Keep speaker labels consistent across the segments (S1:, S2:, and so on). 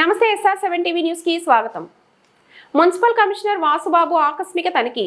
S1: నమస్తే SR seven TV న్యూస్కి స్వాగతం. మున్సిపల్ కమిషనర్ వాసుబాబు ఆకస్మిక తనిఖీ.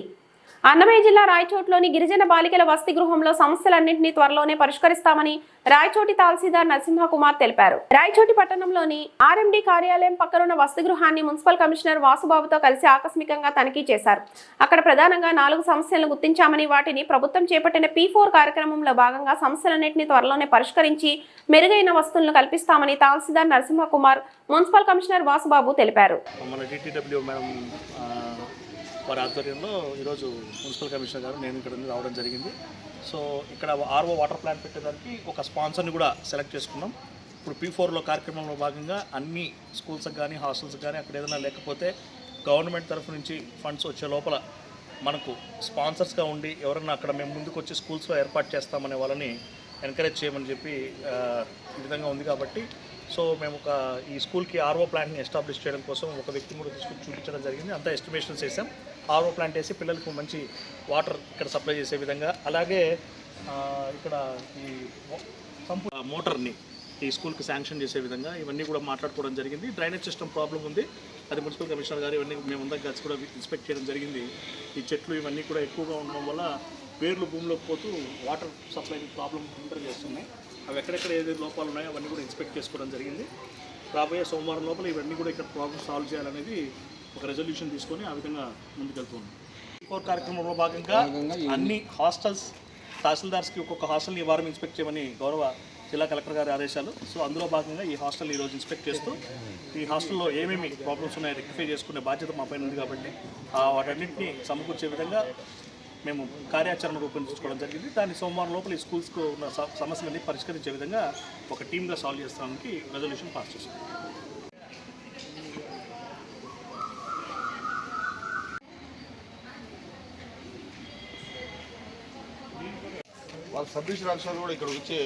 S1: అన్నమయ్య జిల్లా రాయచోట్లోని గిరిజన బాలికల వసతి గృహంలో సమస్యలన్నింటినీ త్వరలోనే పరిష్కరిస్తామని రాయచోటి తహసీల్దార్ నరసింహకుమార్ తెలిపారు. రాయచోటి పట్టణంలోని ఆర్ఎండి కార్యాలయం పక్కనున్న వసతి గృహాన్ని మున్సిపల్ కమిషనర్ వాసుబాబుతో కలిసి ఆకస్మికంగా తనిఖీ చేశారు. అక్కడ ప్రధానంగా నాలుగు సమస్యలను గుర్తించామని వాటిని ప్రభుత్వం చేపట్టిన పీ ఫోర్ కార్యక్రమంలో భాగంగా సమస్యలన్నింటినీ త్వరలోనే పరిష్కరించి మెరుగైన వస్తువులను కల్పిస్తామని తహసీల్దార్ నరసింహకుమార్ మున్సిపల్ కమిషనర్ వాసుబాబు తెలిపారు.
S2: వారి ఆధ్వర్యంలో ఈరోజు మున్సిపల్ కమిషనర్ గారు నేను ఇక్కడ నుండి రావడం జరిగింది. సో ఇక్కడ ఆర్ఓ వాటర్ ప్లాంట్ పెట్టేదానికి ఒక స్పాన్సర్ని కూడా సెలెక్ట్ చేసుకున్నాం. ఇప్పుడు పీ ఫోర్లో కార్యక్రమంలో భాగంగా అన్ని స్కూల్స్కి కానీ హాస్టల్స్కి కానీ అక్కడ ఏదైనా లేకపోతే గవర్నమెంట్ తరఫు నుంచి ఫండ్స్ వచ్చే లోపల మనకు స్పాన్సర్స్గా ఉండి ఎవరన్నా అక్కడ మేము ముందుకు వచ్చి స్కూల్స్లో ఏర్పాటు చేస్తామనే వాళ్ళని ఎంకరేజ్ చేయమని చెప్పి ఈ విధంగా ఉంది కాబట్టి. సో మేము ఒక ఈ స్కూల్కి ఆర్ఓ ప్లాంట్ని ఎస్టాబ్లిష్ చేయడం కోసం ఒక వ్యక్తిని కూడా తీసుకుని చూపించడం జరిగింది. అంతా ఎస్టిమేషన్స్ వేసాం ఆర్ఓ ప్లాంట్ వేసి పిల్లలకు మంచి వాటర్ ఇక్కడ సప్లై చేసే విధంగా. అలాగే ఇక్కడ ఈ సంపు మోటార్ని ఈ స్కూల్కి శాంక్షన్ చేసే విధంగా ఇవన్నీ కూడా మాట్లాడుకోవడం జరిగింది. డ్రైనేజ్ సిస్టమ్ ప్రాబ్లం ఉంది. అది మున్సిపల్ కమిషనర్ గారు ఇవన్నీ మేము అందరం కలిసి కూడా ఇన్స్పెక్ట్ చేయడం జరిగింది. ఈ చెట్లు ఇవన్నీ కూడా ఎక్కువగా ఉండడం వల్ల వేర్లు భూమిలోకి పోతూ వాటర్ సప్లై ప్రాబ్లం హిండర్ చేస్తున్నాయి. అవి ఎక్కడెక్కడ ఏదైతే లోపాలు ఉన్నాయో అవన్నీ కూడా ఇన్స్పెక్ట్ చేసుకోవడం జరిగింది. రాబోయే సోమవారం లోపల ఇవన్నీ కూడా ఇక్కడ ప్రాబ్లమ్ సాల్వ్ చేయాలనేది ఒక రెజల్యూషన్ తీసుకొని ఆ విధంగా ముందుకెళ్తున్నాం. ఫోర్ కార్యక్రమంలో భాగంగా అన్ని హాస్టల్స్ తహసీల్దార్స్కి ఒక్కొక్క హాస్టల్ని ఈ వారం ఇన్స్పెక్ట్ చేయమని గౌరవ జిల్లా కలెక్టర్ గారి ఆదేశాలు. సో అందులో భాగంగా ఈ హాస్టల్ ఈరోజు ఇన్స్పెక్ట్ చేస్తూ ఈ హాస్టల్లో ఏమేమి ప్రాబ్లమ్స్ ఉన్నాయో రెక్టిఫై చేసుకునే బాధ్యత మా పైన ఉంది కాబట్టి ఆ వాటన్నింటినీ సమకూర్చే విధంగా మేము కార్యాచరణ రూపొందించుకోవడం జరిగింది. దాన్ని సోమవారం లోపల ఈ స్కూల్స్కు ఉన్న స- సమస్యలన్నీ పరిష్కరించే విధంగా ఒక టీమ్గా సాల్వ్ చేస్తానికి రెజల్యూషన్ పాస్ చేస్తాం
S3: వాళ్ళ సబ్మిషన్ రాసిన కూడా ఇక్కడ వచ్చి